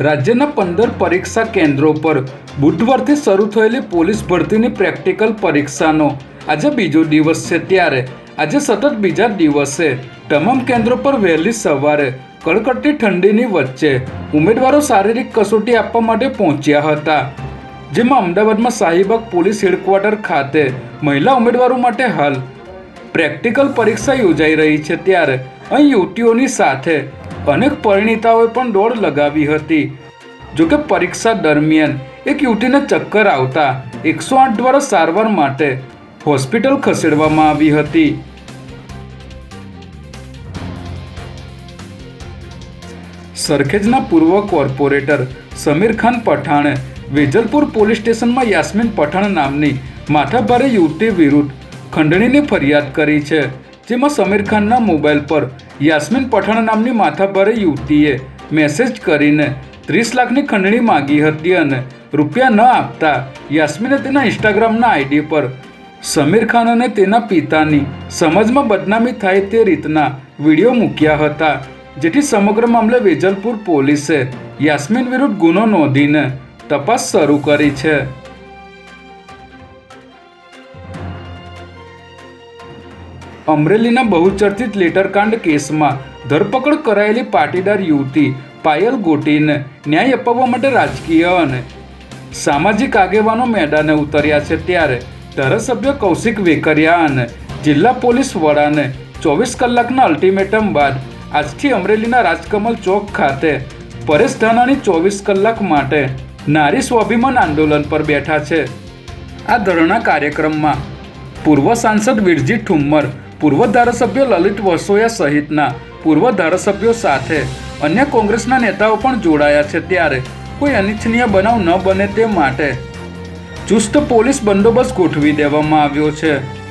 રાજ્યના પંદર પરીક્ષા કેન્દ્રો પર બુધવારથી શરૂ થયેલી પોલીસ ભરતીની પ્રેક્ટિકલ પરીક્ષાનો. આજે બીજો દિવસ છે ત્યારે. આજે સતત બીજા દિવસે. તમામ કેન્દ્રો પર વહેલી સવારે કડકડતી ઠંડીની વચ્ચે ઉમેદવારો શારીરિક કસોટી આપવા માટે પહોંચ્યા હતા. જેમાં અમદાવાદમાં શાહીબાગ પોલીસ હેડક્વાર્ટર ખાતે મહિલા ઉમેદવારો માટે હાલ પ્રેક્ટિકલ પરીક્ષા યોજાઈ રહી છે ત્યારે. અહીં યુવતીઓની સાથે અનેક પરિણીતાઓએ પણ દોડ લગાવી હતી. જોકે પરીક્ષા દરમિયાન એક યુવતીને ચક્કર આવતા એકસો આઠ દ્વારા સારવાર માટે હોસ્પિટલ ખસેડવામાં આવી હતી. સરખેજના પૂર્વ કોર્પોરેટર સમીર ખાન પઠાણે વેજલપુર પોલીસ સ્ટેશનમાં યાસ્મીન પઠાણ નામની માથાભારે યુવતી વિરુદ્ધ ખંડણીની ફરિયાદ કરી છે. જેમાં સમીર ખાનના મોબાઈલ પર યાસ્મીન પઠાણ નામની માથાભારે યુવતીએ મેસેજ કરીને ત્રીસ લાખની ખંડણી માંગી હતી અને રૂપિયા ન આપતા યાસ્મીને તેના ઇન્સ્ટાગ્રામના આઈડી પર સમીર ખાન અને તેના પિતાની સમાજમાં બદનામી થાય તે રીતના વીડિયો મૂક્યા હતા, જેથી સમગ્ર મામલે વેજલપુર પોલીસે યાસ્મીન વિરુદ્ધ ગુનો નોંધીને તપાસ શરૂ કરી છે. અમરેલીના બહુચર્ચિત લેટરકાંડ કેસમાં ધરપકડ કરાયેલી પાટીદાર યુવતી પાયલ ગોટીને ન્યાય અપાવવા માટે રાજકીય અને સામાજિક આગેવાનો મેદાને ઉતર્યા છે ત્યારે ધારાસભ્ય કૌશિક વેકરિયા અને જિલ્લા પોલીસ વડાને ચોવીસ કલાકના અલ્ટિમેટમ બાદ આજથી અમરેલીના રાજકમલ ચોક ખાતે પરેશ ધાનાની ચોવીસ કલાક માટે નારી સ્વાભિમાન આંદોલન પર બેઠા છે. આ ધરણા કાર્યક્રમમાં પૂર્વ સાંસદ વિરજી ઠુમ્મર પૂર્વ ધારાસભ્ય લલિત વસોયા સહિતના પૂર્વ ધારાસભ્યો સાથે અન્ય કોંગ્રેસના નેતાઓ પણ જોડાયા છે ત્યારે કોઈ અનિચ્છનીય બનાવ ન બને તે માટે ચુસ્ત પોલીસ બંદોબસ્ત ગોઠવી દેવામાં આવ્યો છે.